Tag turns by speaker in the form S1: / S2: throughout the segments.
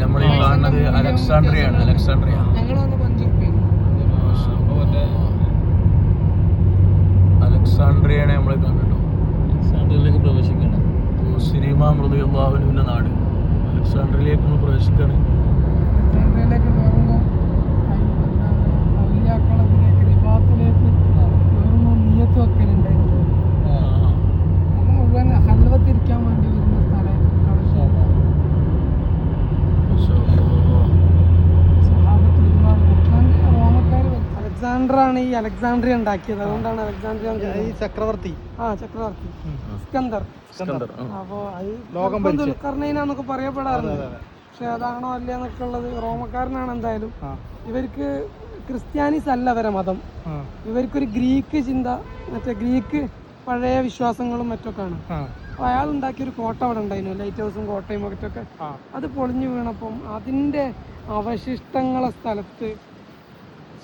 S1: നമ്മൾ ഈ കാണുന്നത് അലക്സാണ്ട്രിയാണ് അലക്സാണ്ട്രിയ അലക്സാണ്ട്രിയാണ്. നമ്മൾ കാണുന്നുണ്ടോ
S2: സാൻഡലിലേക്ക് പ്രവേശിക്കണം
S1: സിനിമ മൃദുല്ലാഹുവിന്റെ നാട്. അലക്സാണ്ട്രിയയിലേക്ക് നമ്മൾ പ്രവേശിക്കുകയാണ്
S3: ചന്ദ്രയിലേക്ക് ആണ് ഈ അലക്സാണ്ട്രിയ ഉണ്ടാക്കിയത്. അതുകൊണ്ടാണ് അലക്സാണ്ട്രിയ
S4: ഈ ചക്രവർത്തി.
S3: ആ ചക്രവർത്തി. സ്കന്ദർ
S1: സിക്കന്ദർ ആ.
S3: അപ്പോ അത്
S4: ലോകം
S3: ഇപ്പം ദുൽഖർനൈനാന്നൊക്കെ പറയപ്പെടാറുണ്ട്. പക്ഷെ അതാണോ അല്ല എന്നൊക്കെ ഉള്ളത് റോമക്കാരനാണ് എന്തായാലും. ഇവർക്ക് ക്രിസ്ത്യാനിസ് അല്ല അവരെ മതം. ഇവർക്കൊരു ഗ്രീക്ക് ചിന്ത മറ്റേ ഗ്രീക്ക് പഴയ വിശ്വാസങ്ങളും മറ്റൊക്കെയാണ്.
S4: ആണ്
S3: അപ്പോൾ അയാൾ ഉണ്ടാക്കിയൊരു കോട്ട അവിടെ ഉണ്ടായിരുന്നു. ലൈറ്റ് ഹൗസും കോട്ടയും മറ്റൊക്കെ അത് പൊളിഞ്ഞു വീണപ്പം അതിന്റെ അവശിഷ്ടങ്ങളെ സ്ഥലത്ത്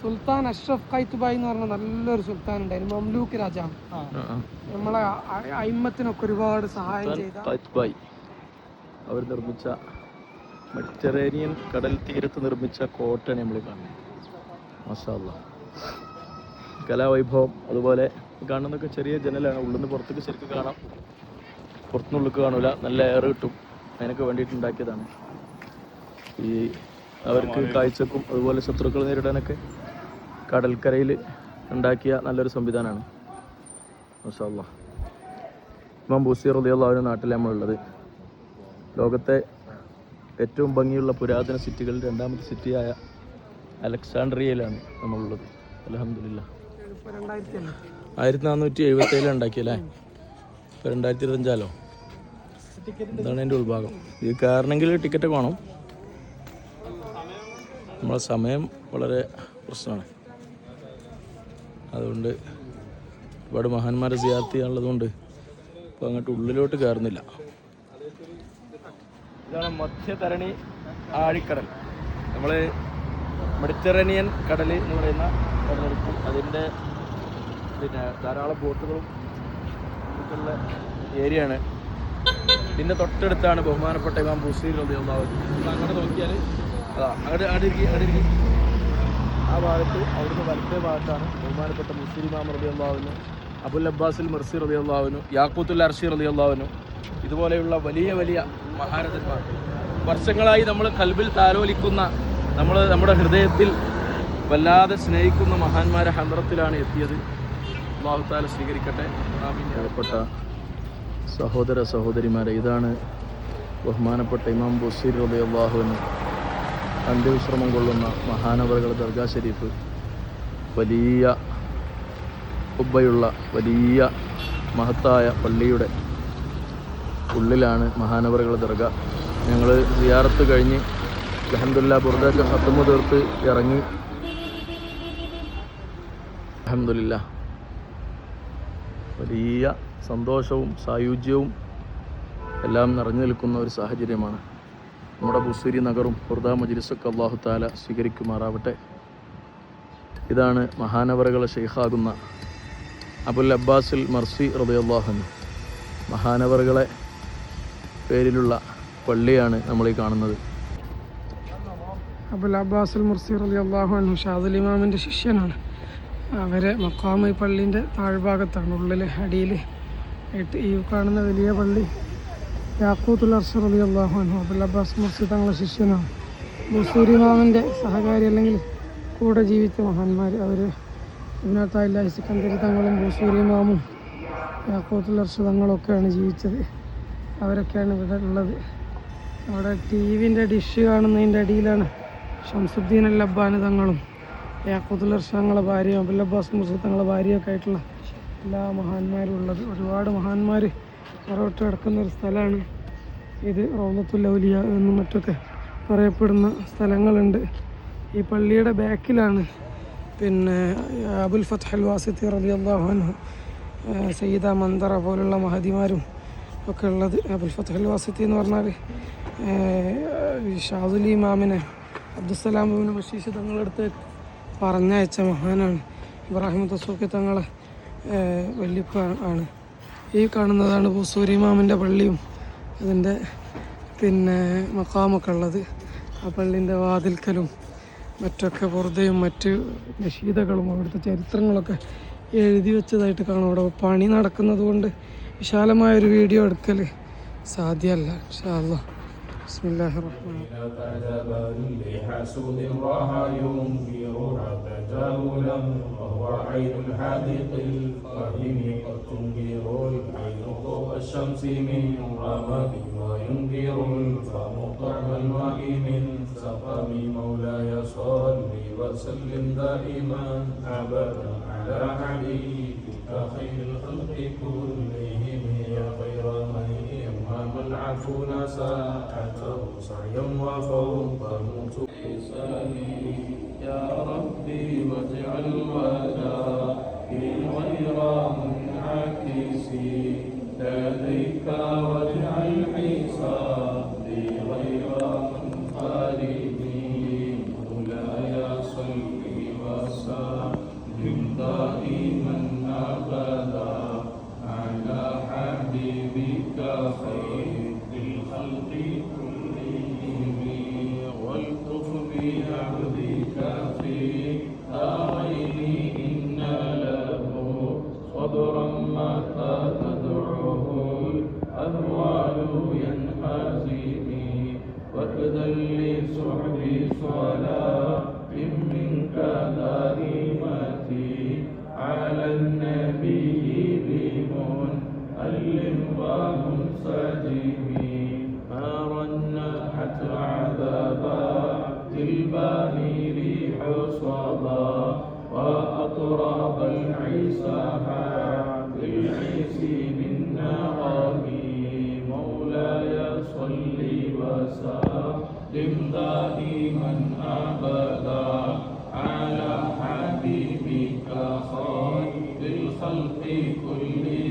S3: സുൽത്താൻ അഷ്റഫ് കൈത്തുബായി എന്ന് പറഞ്ഞ നല്ലൊരു സുൽത്താൻ ഉണ്ടായിരുന്നു മംലൂക്ക് രാജാവ്. നമ്മളെ അയിമത്തിനൊക്കെ ഒരുപാട് സഹായം ചെയ്ത
S1: അവർ നിർമ്മിച്ച മെഡിറ്ററേനിയൻ കടൽ തീരത്ത് നിർമ്മിച്ച കോട്ടയാണ് നമ്മൾ കാണുന്നത് മസാല കലാവൈഭവം അതുപോലെ കാണുന്നൊക്കെ കാണുന്നതൊക്കെ ചെറിയ ജനലാണ്. ഉള്ളിൽ നിന്ന് പുറത്തേക്ക് ശരിക്കും കാണാം. പുറത്തുനിന്നുള്ളിൽ കാണൂല. നല്ല എയർ കിട്ടും. അതിനൊക്കെ വേണ്ടിയിട്ട് ഉണ്ടാക്കിയതാണ്. ഈ അവർക്ക് കാഴ്ചക്കും അതുപോലെ ശത്രുക്കൾ നേരിടാനൊക്കെ കടൽക്കരയിൽ ഉണ്ടാക്കിയ നല്ലൊരു സംവിധാനമാണ്. മഷാല്ല ഇമാം ബൂസി റളിയല്ലാഹു അൻഹു നാട്ടിലെ നമ്മളുള്ളത്. ലോകത്തെ ഏറ്റവും ഭംഗിയുള്ള പുരാതന സിറ്റികളിൽ രണ്ടാമത്തെ സിറ്റിയായ അലക്സാണ്ട്രിയയിലാണ് നമ്മളുള്ളത്. അലഹമില്ല
S3: അല്ലേ
S1: ആയിരത്തി നാനൂറ്റി എഴുപത്തി ഏഴിലാണ് ഉണ്ടാക്കിയല്ലേ? ഇപ്പം രണ്ടായിരത്തി ഇരുപത്തഞ്ചാലോ ഇതാണ് എന്റെ ഉൾഭാഗം. ഇത് കയറണമെങ്കിൽ ടിക്കറ്റ് വേണം. നമ്മളെ സമയം വളരെ പ്രശ്നമാണ്. അതുകൊണ്ട് ഒരുപാട് മഹാന്മാരെ സിയാർത്ത് ചെയ്യാനുള്ളതുകൊണ്ട് ഇപ്പോൾ അങ്ങോട്ട് ഉള്ളിലോട്ട് കയറുന്നില്ല. ഇതാണ് മധ്യധരണി ആഴിക്കടൽ. നമ്മൾ മെഡിറ്ററേനിയൻ കടൽ എന്ന് പറയുന്ന കടലെടുക്കും അതിന്റെ പിന്നെ ധാരാളം ബോട്ടുകളും ഉള്ള ഏരിയയാണ്. പിന്നെ തൊട്ടടുത്താണ് ബഹുമാനപ്പെട്ട ഇമാം ബുസീർ അങ്ങോട്ട് നോക്കിയാൽ ആ ഭാഗത്ത് അവിടുന്ന് വലത്തേ ഭാഗത്താണ് ബഹുമാനപ്പെട്ട മുസ്ലിം ഇമാം റബി അള്ളാഹുവിന് അബുൽ അബ്ബാസിൽ മിർസി റബി അള്ളാഹുവിനു യാക്കൂത്തുൽ അർഷി റബി അള്ളാഹുവിനു ഇതുപോലെയുള്ള വലിയ വലിയ മഹാരഥന്മാർ. വർഷങ്ങളായി നമ്മൾ കൽബിൽ താലോലിക്കുന്ന നമ്മൾ നമ്മുടെ ഹൃദയത്തിൽ വല്ലാതെ സ്നേഹിക്കുന്ന മഹാന്മാരെ ഹന്ത്രത്തിലാണ് എത്തിയത്. അള്ളാഹുത്താല സ്വീകരിക്കട്ടെ. പ്രിയപ്പെട്ട സഹോദര സഹോദരിമാരെ ഇതാണ് ബഹുമാനപ്പെട്ട ഇമാം ബുസീർ റബി അള്ളാഹുവിന് അന്ത്യവിശ്രമം കൊള്ളുന്ന മഹാനവറുകൾ ദർഗാ ഷെരീഫ് വലിയ ഉബ്ബയുള്ള വലിയ മഹത്തായ പള്ളിയുടെ ഉള്ളിലാണ് മഹാനവറുകൾ ദർഗ. ഞങ്ങൾ സിയാറത്ത് കഴിഞ്ഞ് അലഹമുല്ല ബുർദൊക്കെ ഹത്തുമ തീർത്ത് ഇറങ്ങി. അലഹമില്ല വലിയ സന്തോഷവും സായുജ്യവും എല്ലാം നിറഞ്ഞു നിൽക്കുന്ന ഒരു സാഹചര്യമാണ്. നമ്മുടെ ബുസൂരി നഗറും ഹുർദ മജിലിസൊക്കെ അള്ളാഹു താല സ്വീകരിക്കുമാറാവട്ടെ. ഇതാണ് മഹാനവറുകളെ ഷെയ്ഖാകുന്ന അബുൽ അബ്ബാസിൽ മർസി റബിയല്ലാഹുൻ മഹാനവറുകളെ പേരിലുള്ള പള്ളിയാണ് നമ്മൾ ഈ കാണുന്നത്.
S3: അബുൽ അബ്ബാസിൽ മുർസി അലി അള്ളാഹു അൻഹു ഷാദുൽ ഇമാമിന്റെ ശിഷ്യനാണ്. അവരെ മക്കാമി പള്ളിന്റെ താഴ്ഭാഗത്താണ് ഉള്ളിൽ അടിയിൽ ഈ കാണുന്ന വലിയ പള്ളി യാക്കൂത്തുൽ അർഷർ അലി അബുൽ അബ്ബാസ് മുർസി തങ്ങളുടെ ശിഷ്യനാണ് ബുസൂരി ഇമാമിന്റെ സഹകാരി അല്ലെങ്കിൽ കൂടെ ജീവിച്ച മഹാന്മാർ അവർ ഇബ്നാത്തായില്ല സിക്കന്തരി തങ്ങളും ബുസൂരി ഇമാമും യാക്കൂത്തുൽ അർഷ തങ്ങളൊക്കെയാണ് ജീവിച്ചത്. അവരൊക്കെയാണ് ഇവിടെ ഉള്ളത്. അവിടെ ടി വിന്റെ ഡിഷ് കാണുന്നതിന്റെ അടിയിലാണ് ഷംസുദ്ദീൻ അൽ തങ്ങളും യാക്കൂത്തുൽ അർഷങ്ങളെ ഭാര്യയും അബുൽ അബ്ബാസ് മുർസി തങ്ങളെ ഭാര്യയൊക്കെ ആയിട്ടുള്ള എല്ലാ മഹാന്മാരും ഉള്ളത്. ഒരുപാട് മഹാന്മാർ പുറകോട്ട് കിടക്കുന്ന ഒരു സ്ഥലമാണ്. ഇത് റൗമത്തുൽ ഔലിയ എന്നും മറ്റൊക്കെ പറയപ്പെടുന്ന സ്ഥലങ്ങളുണ്ട്. ഈ പള്ളിയുടെ ബാക്കിലാണ്. പിന്നെ അബുൽ ഫത്ത് വാസിത്തി റലി സയ്യിദ മന്ദറ പോലുള്ള മഹതിമാരും ഒക്കെ ഉള്ളത്. അബുൽ ഫത്ത് വാസിത്തി എന്ന് പറഞ്ഞാൽ ഷാദുലി ഇമാമിനെ അബ്ദുസലാം ബിൻ ബഷീഷ് തങ്ങളെടുത്ത് പറഞ്ഞയച്ച മഹാനാണ്. ഇബ്രാഹിം തസൂക്കി തങ്ങളെ വല്യപ്പ ആണ്. ഈ കാണുന്നതാണ് ബുസൂരി ഇമാമിൻ്റെ പള്ളിയും അതിൻ്റെ പിന്നെ മക്കാമൊക്കെ ഉള്ളത് ആ പള്ളിൻ്റെ വാതിൽക്കലും മറ്റൊക്കെ വെറുതെയും മറ്റ് നഷീദകളും അവിടുത്തെ ചരിത്രങ്ങളൊക്കെ എഴുതി വെച്ചതായിട്ട് കാണാം അവിടെ പണി നടക്കുന്നത് കൊണ്ട് വിശാലമായൊരു വീഡിയോ എടുക്കൽ സാധ്യമല്ല ഇൻഷാല്ലാ ബിസ്മില്ലാഹിർ റഹ്മാൻ
S1: تعجبا لحسود من رغب وينذر فمطعم الوئيم سقم مولاي صلي وسلم دائما أبدا على عليك خير الخلق كلهم يا خير من إمام العفو نساءته سعيا وفوقه إحساني يا ربي واجعل الوداع من غير منعكسي ததை காவல் وابذل لصحب صلاة منك دائمتي على خلق كلهم.